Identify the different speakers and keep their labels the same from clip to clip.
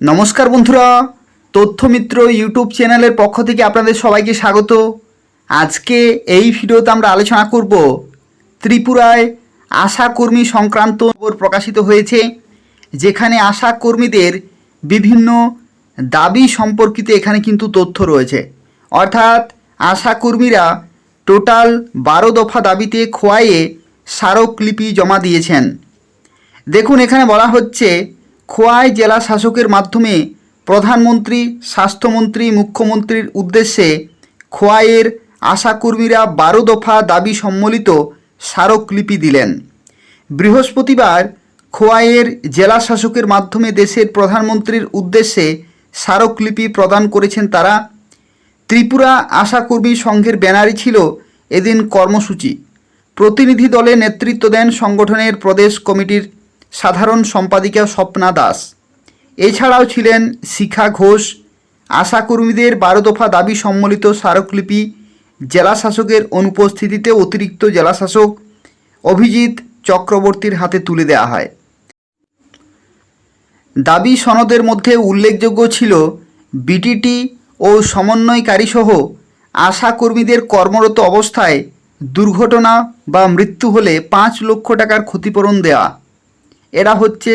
Speaker 1: নমস্কার বন্ধুরা, তথ্যমিত্র ইউটিউব চ্যানেলের পক্ষ থেকে আপনাদের সবাইকে স্বাগত। আজকে এই ভিডিওতে আমরা আলোচনা করব ত্রিপুরায় আশা কর্মী সংক্রান্ত খবর প্রকাশিত হয়েছে, যেখানে আশা কর্মীদের বিভিন্ন দাবি সম্পর্কিত এখানে কিন্তু তথ্য রয়েছে। অর্থাৎ আশা কর্মীরা টোটাল বারো দফা দাবিতে খোয়াইয়ে স্মারকলিপি জমা দিয়েছেন। দেখুন, এখানে বলা হচ্ছে খোয়াই জেলা শাসকের মাধ্যমে প্রধানমন্ত্রী, স্বাস্থ্যমন্ত্রী, মুখ্যমন্ত্রীর উদ্দেশ্যে খোয়াইয়ের আশাকর্মীরা বারো দফা দাবি সম্বলিত স্মারকলিপি দিলেন। বৃহস্পতিবার খোয়াইয়ের জেলা শাসকের মাধ্যমে দেশের প্রধানমন্ত্রীর উদ্দেশ্যে স্মারকলিপি প্রদান করেছেন তারা। ত্রিপুরা আশাকর্মী সংঘের ব্যানারই ছিল এদিন কর্মসূচি। প্রতিনিধি দলে নেতৃত্ব দেন সংগঠনের প্রদেশ কমিটির সাধারণ সম্পাদিকা স্বপ্না দাস। এছাড়াও ছিলেন শিখা ঘোষ। আশাকর্মীদের বারো দফা দাবি সম্বলিত স্মারকলিপি জেলা শাসকের অনুপস্থিতিতে অতিরিক্ত জেলা শাসক অভিজিৎ চক্রবর্তীর হাতে তুলে দেওয়া হয়। দাবি সনদের মধ্যে উল্লেখযোগ্য ছিল বিটিটি ও সমন্বয়কারী সহ আশা কর্মীদের কর্মরত অবস্থায় দুর্ঘটনা বা মৃত্যু হলে পাঁচ লক্ষ টাকার ক্ষতিপূরণ দেওয়া এরা হচ্ছে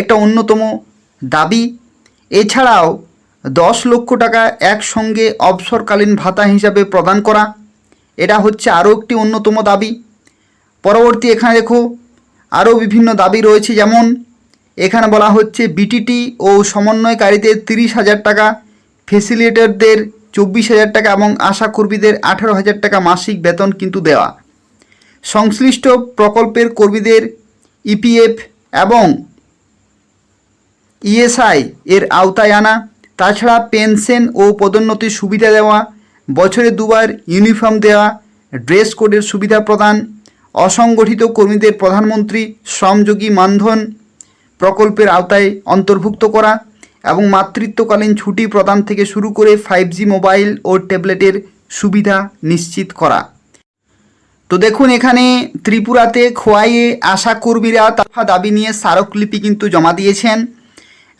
Speaker 1: একটা অন্যতম দাবি। এছাড়াও দশ লক্ষ টাকা একসঙ্গে অবসরকালীন ভাতা হিসাবে প্রদান করা, এটা হচ্ছে আরও একটি অন্যতম দাবি। পরবর্তী এখানে দেখো, আরও বিভিন্ন দাবি রয়েছে যেমন, এখানে বলা হচ্ছে বিটিটি ও সমন্বয়কারীদের তিরিশ হাজার টাকা ফেসিলিটেটরদের চব্বিশ হাজার টাকা এবং আশাকর্মীদের আঠারো হাজার টাকা মাসিক বেতন কিন্তু দেওয়া। সংশ্লিষ্ট প্রকল্পের কর্মীদের ইপিএফ এবং ইএসআই এর আওতায় আনা, তাছাড়া পেনশন ও পদোন্নতির সুবিধা দেওয়া, বছরে দুবার ইউনিফর্ম দেওয়া, ড্রেস কোডের সুবিধা প্রদান, অসংগঠিত কর্মীদের প্রধানমন্ত্রী শ্রমযোগী মানধন প্রকল্পের আওতায় অন্তর্ভুক্ত করা এবং মাতৃত্বকালীন ছুটি প্রদান থেকে শুরু করে ফাইভ মোবাইল ও ট্যাবলেটের সুবিধা নিশ্চিত করা। তো দেখুন, এখানে ত্রিপুরাতে খোয়াইয়ে আশা কর্মীরা তাফা দাবি নিয়ে স্মারকলিপি কিন্তু জমা দিয়েছেন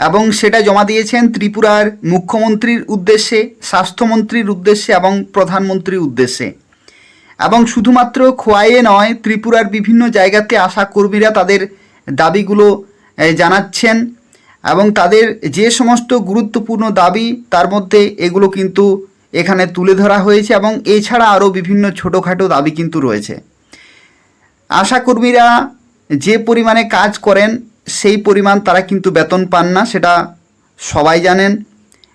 Speaker 1: এবং সেটা জমা দিয়েছেন ত্রিপুরার মুখ্যমন্ত্রীর উদ্দেশ্যে, স্বাস্থ্যমন্ত্রীর উদ্দেশ্যে এবং প্রধানমন্ত্রীর উদ্দেশ্যে। এবং শুধুমাত্র খোয়াইয়ে নয়, ত্রিপুরার বিভিন্ন জায়গাতে আশা কর্মীরা তাদের দাবিগুলো জানাচ্ছেন এবং তাদের যে সমস্ত গুরুত্বপূর্ণ দাবি, তার মধ্যে এগুলো কিন্তু এখানে তুলে ধরা হয়েছে এবং এছাড়া আরও বিভিন্ন ছোটোখাটো দাবি কিন্তু রয়েছে। আশাকর্মীরা যে পরিমাণে কাজ করেন, সেই পরিমাণ তারা কিন্তু বেতন পান না, সেটা সবাই জানেন।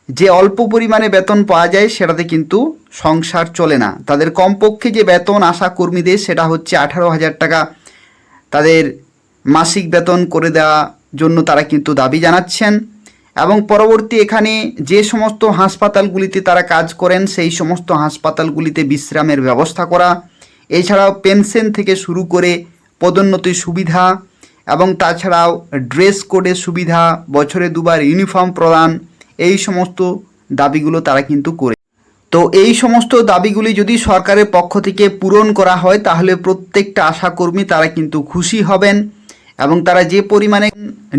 Speaker 1: যে অল্প পরিমাণে বেতন পাওয়া যায়, সেটাতে কিন্তু সংসার চলে না। তাদের কমপক্ষে যে বেতন আশা কর্মীদের, সেটা হচ্ছে আঠারো হাজার টাকা। তাদের মাসিক বেতন করে দেওয়া জন্য তারা কিন্তু দাবি জানাচ্ছেন। এবং পরবর্তী এখানে যে সমস্ত হাসপাতালগুলিতে তারা কাজ করেন, সেই সমস্ত হাসপাতালগুলিতে বিশ্রামের ব্যবস্থা করা। এছাড়াও পেনশন থেকে শুরু করে পদোন্নতির সুবিধা এবং তাছাড়াও ড্রেস কোডের সুবিধা, বছরে দুবার ইউনিফর্ম প্রদান, এই সমস্ত দাবিগুলো তারা কিন্তু করে। তো এই সমস্ত দাবিগুলি যদি সরকারের পক্ষ থেকে পূরণ করা হয়, তাহলে প্রত্যেকটা আশাকর্মী তারা কিন্তু খুশি হবেন। এবং তারা যে পরিমাণে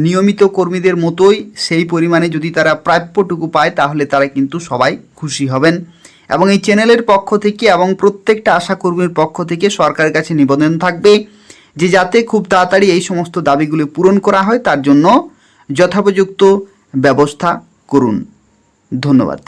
Speaker 1: নিয়মিত কর্মীদের মতোই সেই পরিমাণে যদি তারা প্রাপ্যটুকু পায়, তাহলে তারা কিন্তু সবাই খুশি হবেন। এবং এই চ্যানেলের পক্ষ থেকে এবং প্রত্যেকটা আশাকর্মীর পক্ষ থেকে সরকারের কাছে নিবেদন থাকবে যে যাতে খুব তাড়াতাড়ি এই সমস্ত দাবিগুলি পূরণ করা হয়, তার জন্য যথোপযুক্ত ব্যবস্থা করুন। ধন্যবাদ।